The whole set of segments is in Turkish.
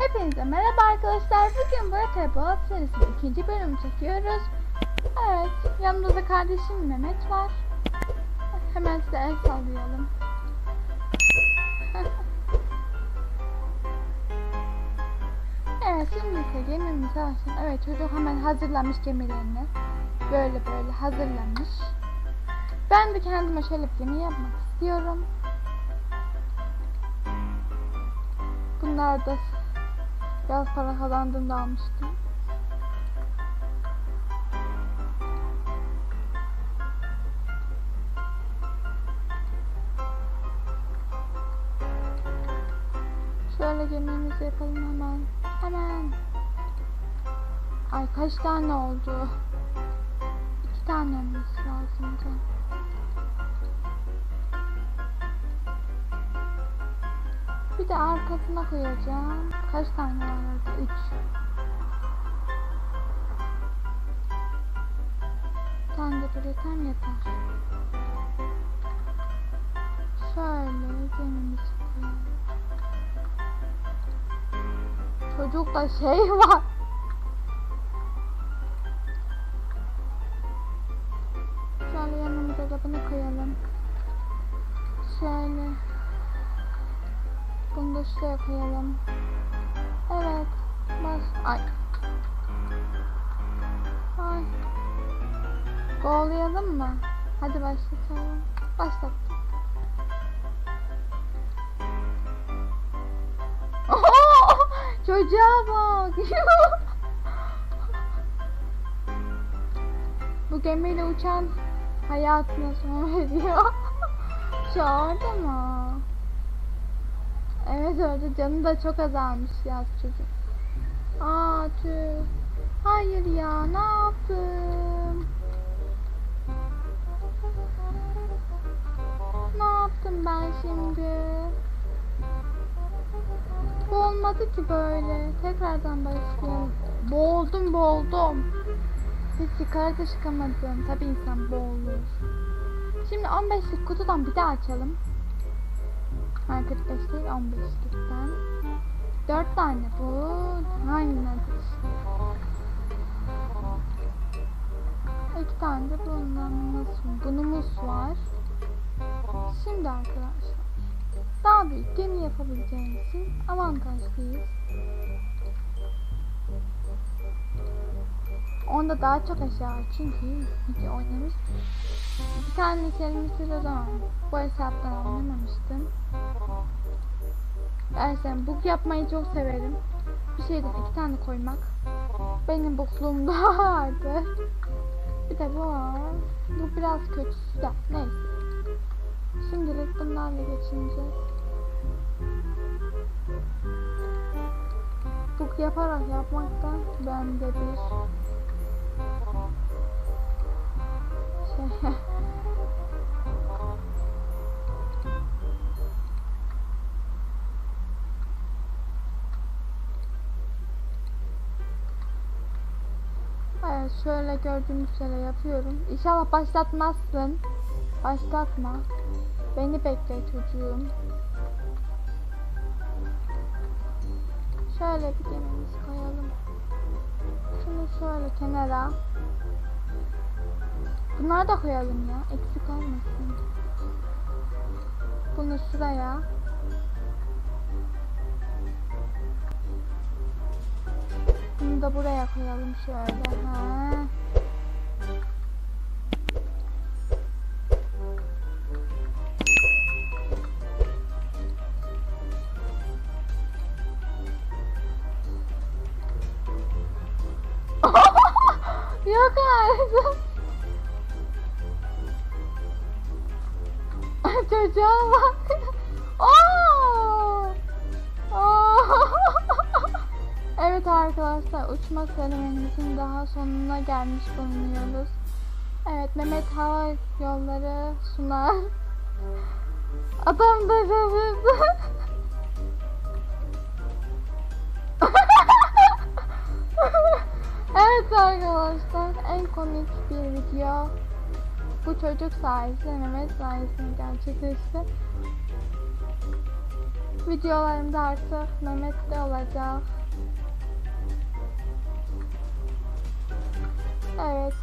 Hepinize merhaba arkadaşlar. Bugün Böyle Boğaz serisinin ikinci bölümü çekiyoruz. Evet, yanımızda kardeşim Mehmet var. Hemen size el sallayalım. evet, şimdi ise gemimize başlayalım. Evet, çocuk hemen hazırlamış gemilerini. Böyle böyle hazırlamış. Ben de kendime şöyle bir gemi yapmak istiyorum. Bunlar da biraz para kazandığımda almıştım. Şöyle gemimizi yapalım hemen. Hemen. Ay kaç tane oldu? İki tane olması lazımdı. Bir de arkasına koyacağım. Kaç tane var orada? Üç. Bir tane de bırakam yeter. Şöyle gemimizi. Çocukta şey var. Şöyle yanımıza da bunu koyalım. Şöyle. Bunu da şuraya. Evet. Baş... Ay. Ay. Go'layalım mı? Hadi başlatalım. Başlat. Çocuğa bak. Bu gemiyle uçan hayatına son veriyor. Şu orada mı? Evet orada canı da çok azalmış yaz çocuk. Aa tüh. Hayır ya ne yaptım? Ne yaptım ben şimdi? Bu olmadı ki böyle. Tekrardan başlayalım. Boğuldum boğuldum. Hiç yukarıda çıkamadım. Tabi insan boğulur. Şimdi 15'lik kutudan bir daha açalım. Ha 45 değil 15'likten. 4 tane bu. Hangi nedir? 2 tane de bundan? Bunumuz var. Şimdi arkadaşlar. Daha büyük gemi yapabileceğimiz için avantajlıyız. Onda daha çok var çünkü hiç oynamış. Bir tane kelimesi o zaman bu hesaptan anlamamıştım. Gerçekten book yapmayı çok severim. Bir şeyden iki tane koymak. Benim bokluğumda vardı. Bir de bu. Bu biraz kötüsü de neyse. Şimdilik bunlarla geçineceğiz. Book yaparak yapmaktan bende bir şey şöyle gördüğünüz üzere yapıyorum. İnşallah başlatmazsın. Başlatma. Beni bekle çocuğum. Şöyle bir gemimizi koyalım. Şunu şöyle kenara. Bunları da koyalım ya. Eksik olmasın. Bunu şuraya. Da buraya koyalım şöyle. Ha. Yok artık. Çocuğa bak. Evet arkadaşlar uçma serüvenimizin daha sonuna gelmiş bulunuyoruz. Evet Mehmet Hava Yolları sunar. Adam da şaşırdı. evet arkadaşlar en komik bir video bu çocuk sayesinde Mehmet sayesinde gerçekleşti. videolarımda artık Mehmet de olacak. Evet.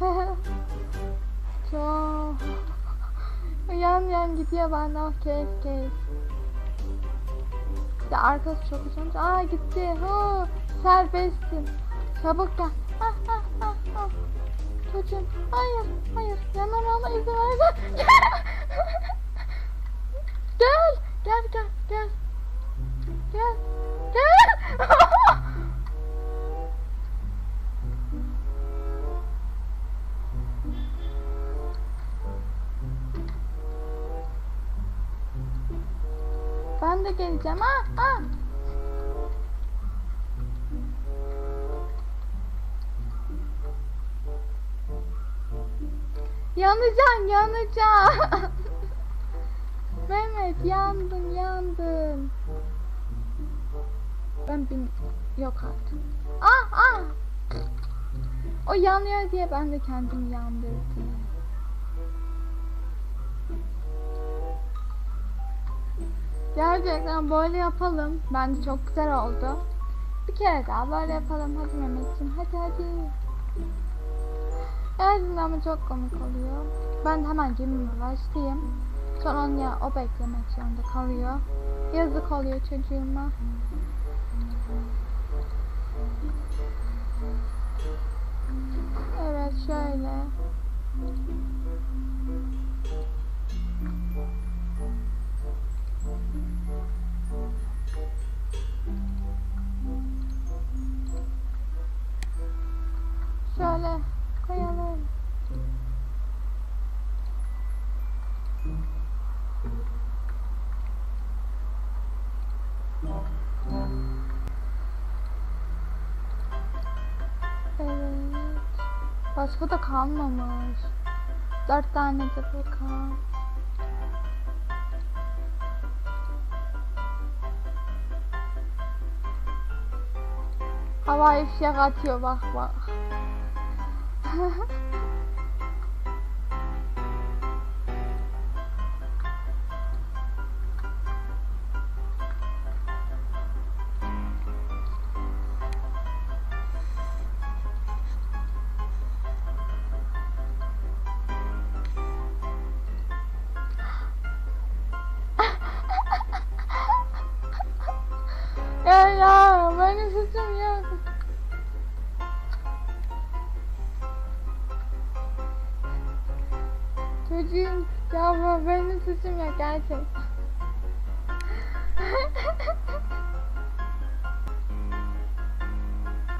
Çok. yan yan gidiyor benden kes. Bir de arkası çok uzun. Aa gitti. Hu, serbestsin. Çabuk gel. Ah. Çocuğum. Hayır, hayır. Yanamama izin ver. gel. Gel, gel, gel. Gel. Gel. ben de geleceğim. Ha, ha. Yanacaksın, yanacaksın. Mehmet yandın, yandın. Ben bin... Yok artık. Ah, ah. O yanıyor diye ben de kendimi yandırdım. Gerçekten böyle yapalım. Bence çok güzel oldu. Bir kere daha böyle yapalım. Hadi Mehmetciğim, hadi hadi. Evet ama çok komik oluyor. Ben de hemen gemime başlayayım. Sonra ya o beklemek zorunda kalıyor. Yazık oluyor çocuğuma. Başka da kalmamış. Dört tane de bakalım. Havai fişek atıyor bak bak.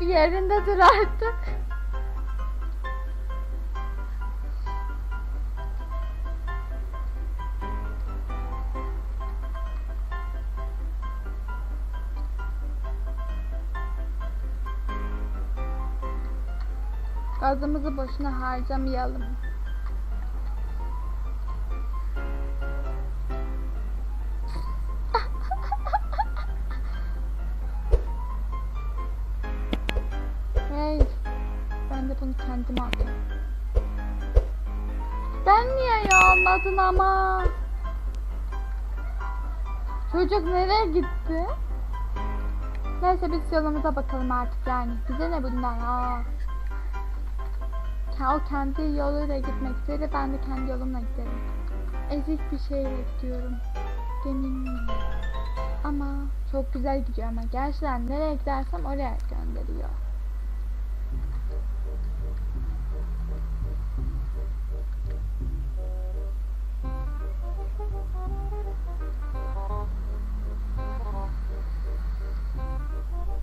Bir yerinde dur artık. Gazımızı boşuna harcamayalım. Yağmadın ama? Çocuk nereye gitti? Neyse biz yolumuza bakalım artık yani. Bize ne bundan ya? O kendi yoluyla gitmek istedi, ben de kendi yolumla giderim. Ezik bir şey bekliyorum. Gemim Ama çok güzel gidiyor ama gerçekten nereye gidersem oraya gönderiyor.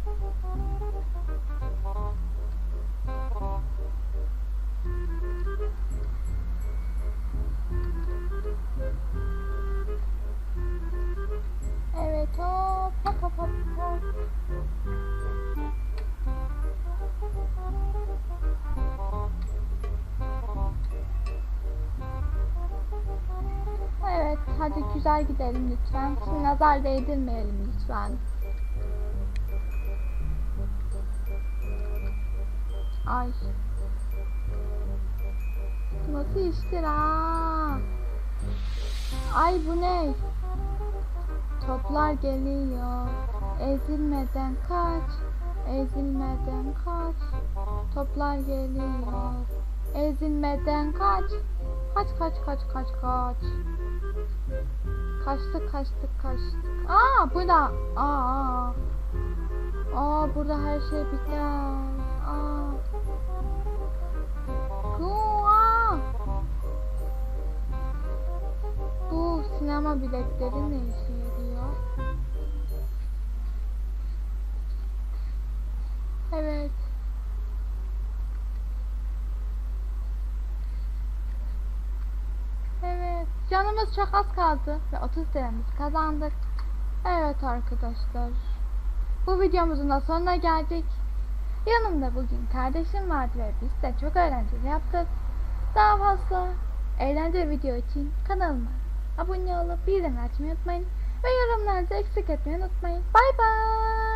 Evet hop hop hop hop. Evet hadi güzel gidelim lütfen. Şimdi nazar değdirmeyelim lütfen. Ay. Nasıl iştir ha? Ay bu ne? Toplar geliyor. Ezilmeden kaç. Ezilmeden kaç. Toplar geliyor. Ezilmeden kaç. Kaç kaç kaç kaç kaç. Kaçtık kaçtık kaçtık. Aa burada. Aa. Aa, aa burada her şey biter. Aa. Bu sinema biletleri ne işe yarıyor? Evet. Evet. Canımız çok az kaldı ve 30 liramızı kazandık. Evet arkadaşlar. Bu videomuzun da sonuna geldik. Yanımda bugün kardeşim vardı ve biz de çok eğlenceli yaptık. Daha fazla eğlenceli video için kanalıma abone olup bildirim açmayı unutmayın. Ve yorumlarda eksik etmeyi unutmayın. Bay bay.